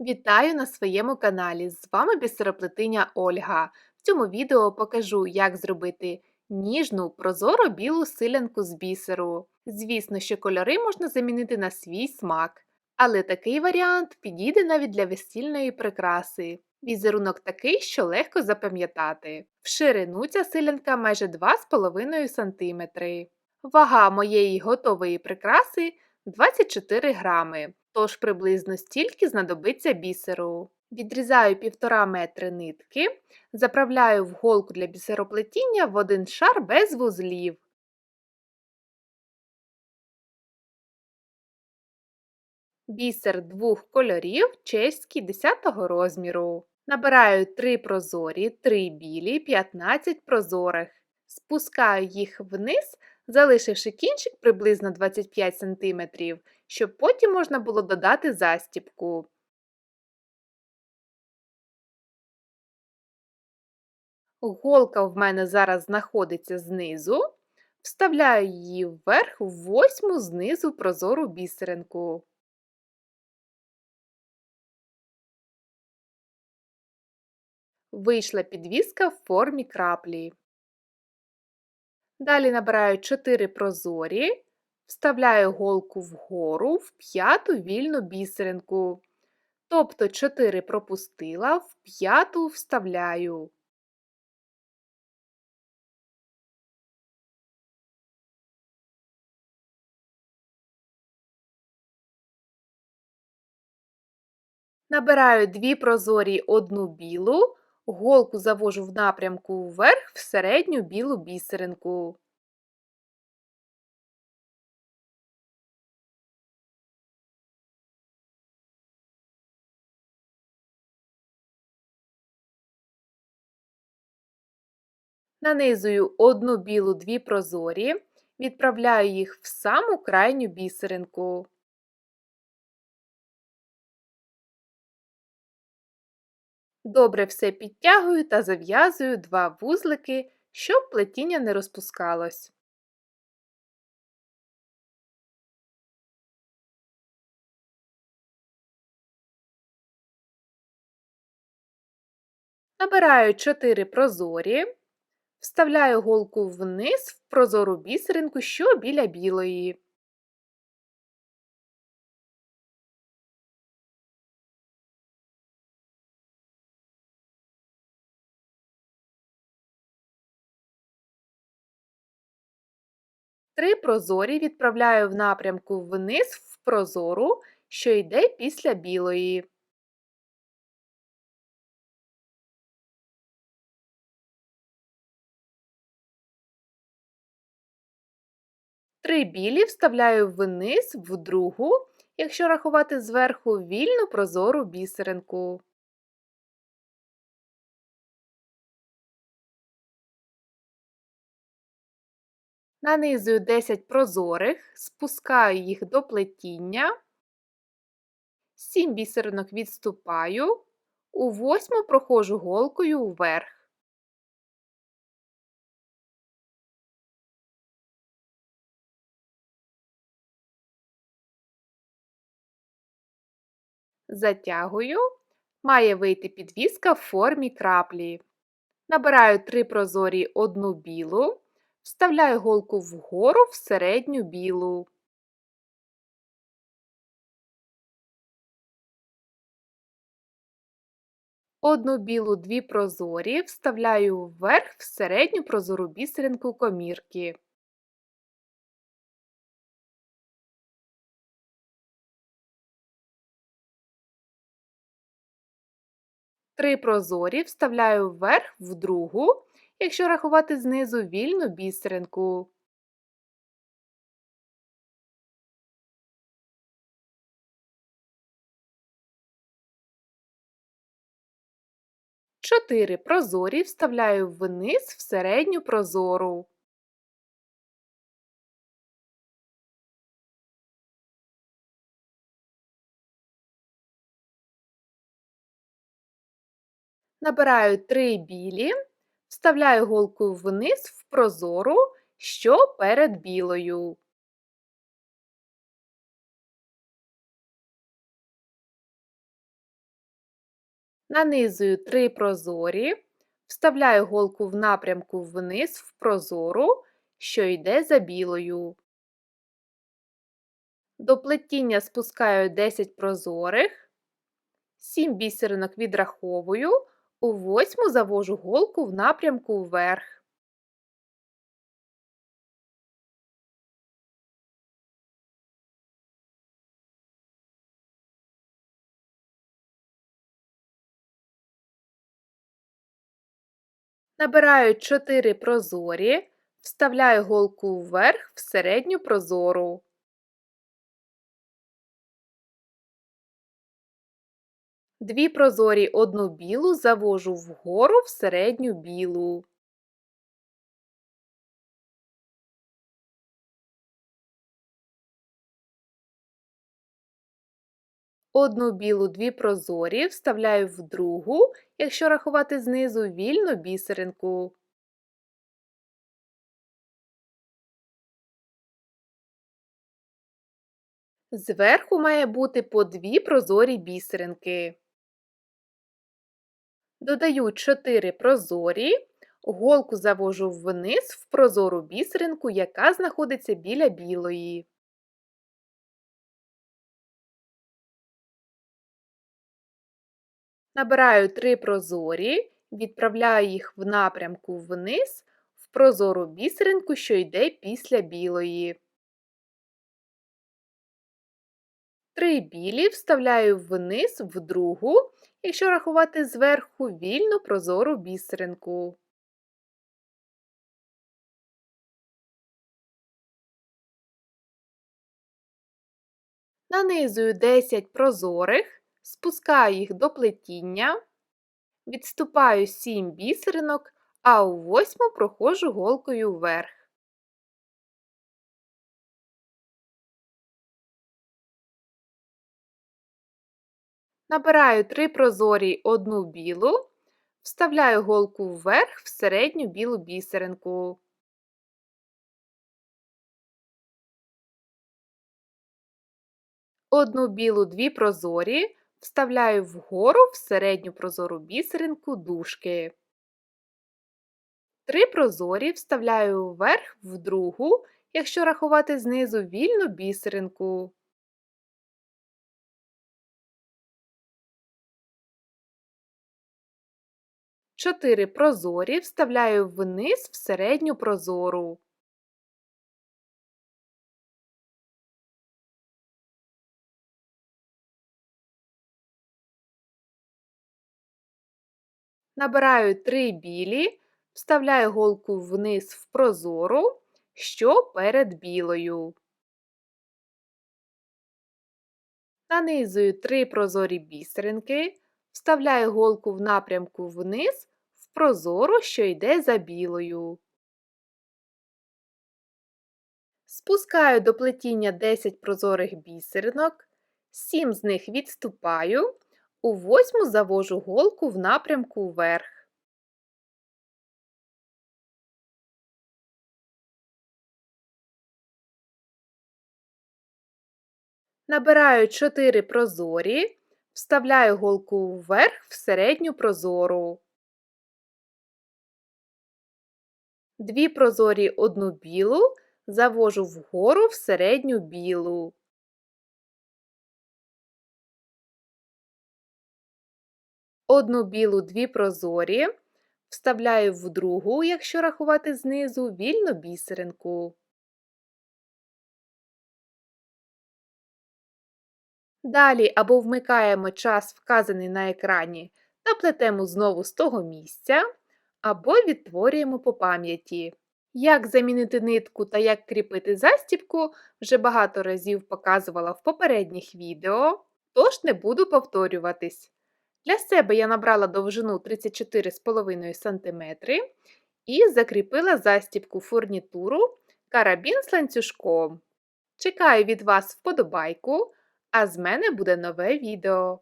Вітаю на своєму каналі! З вами бісероплетиня Ольга. В цьому відео покажу, як зробити ніжну прозоро білу силянку з бісеру. Звісно, що кольори можна замінити на свій смак, але такий варіант підійде навіть для весільної прикраси. Візерунок такий, що легко запам'ятати. В ширину ця силянка майже 2,5 см. Вага моєї готової прикраси 24 грами тож приблизно стільки знадобиться бісеру. Відрізаю 1,5 метри нитки, заправляю в голку для бісероплетіння в один шар без вузлів. Бісер двох кольорів чеський 10 розміру. Набираю 3 прозорі, 3 білі, 15 прозорих. Спускаю їх вниз, залишивши кінчик приблизно 25 см, щоб потім можна було додати застіпку. Голка в мене зараз знаходиться знизу, вставляю її вверх в восьму знизу прозору бісеринку. Вийшла підвіска в формі краплі. Далі набираю 4 прозорі, вставляю голку вгору в п'яту вільну бісеринку. Тобто 4 пропустила, в п'яту вставляю. Набираю дві прозорі одну білу, голку завожу в напрямку вверх в середню білу бісеринку. Нанизую одну білу дві прозорі, відправляю їх в саму крайню бісеринку. Добре все підтягую та зав'язую два вузлики, щоб плетіння не розпускалось. Набираю 4 прозорі, вставляю голку вниз в прозору бісеринку, що біля білої. Три прозорі відправляю в напрямку вниз в прозору, що йде після білої. Три білі вставляю вниз в другу, якщо рахувати зверху вільну прозору бісеринку. Нанизую 10 прозорих, спускаю їх до плетіння, 7 бісеринок відступаю, у восьму проходжу голкою вверх. Затягую, має вийти підвіска в формі краплі. Набираю 3 прозорі одну білу, вставляю голку вгору в середню білу. Одну білу дві прозорі вставляю вверх в середню прозору бісеринку комірки. Три прозорі вставляю вверх в другу, якщо рахувати знизу вільну бісеринку. Чотири прозорі вставляю вниз в середню прозору. Набираю три білі, вставляю голку вниз в прозору, що перед білою. Нанизую три прозорі, вставляю голку в напрямку вниз в прозору, що йде за білою. До плетіння спускаю 10 прозорих, 7 бісеринок відраховую, у восьму завожу голку в напрямку вверх. Набираю 4 прозорі, вставляю голку вверх в середню прозору. Дві прозорі одну білу завожу вгору в середню білу. Одну білу дві прозорі вставляю в другу, якщо рахувати знизу вільну бісеринку. Зверху має бути по дві прозорі бісеринки. Додаю 4 прозорі, голку завожу вниз в прозору бісеринку, яка знаходиться біля білої. Набираю 3 прозорі, відправляю їх в напрямку вниз в прозору бісеринку, що йде після білої. Три білі вставляю вниз в другу, якщо рахувати зверху вільну прозору бісеринку. Нанизую 10 прозорих, спускаю їх до плетіння, відступаю 7 бісеринок, а у восьму проходжу голкою вверх. Набираю 3 прозорі одну білу, вставляю голку вверх в середню білу бісеринку. Одну білу дві прозорі вставляю вгору в середню прозору бісеринку дужки. Три прозорі вставляю вверх в другу, якщо рахувати знизу вільну бісеринку. Чотири прозорі вставляю вниз в середню прозору. Набираю три білі, вставляю голку вниз в прозору, що перед білою. Нанизую три прозорі бісеринки, вставляю голку в напрямку вниз в прозору, що йде за білою. Спускаю до плетіння 10 прозорих бісеринок, 7 з них відступаю, у восьму завожу голку в напрямку вверх. Набираю 4 прозорі, вставляю голку вверх в середню прозору. Дві прозорі одну білу завожу вгору в середню білу. Одну білу дві прозорі, вставляю в другу, якщо рахувати знизу, вільну бісеринку. Далі або вмикаємо час, вказаний на екрані, та плетемо знову з того місця, або відтворюємо по пам'яті. Як замінити нитку та як кріпити застібку, вже багато разів показувала в попередніх відео, тож не буду повторюватись. Для себе я набрала довжину 34,5 см і закріпила застібку фурнітуру карабін з ланцюжком. Чекаю від вас вподобайку, а з мене буде нове відео.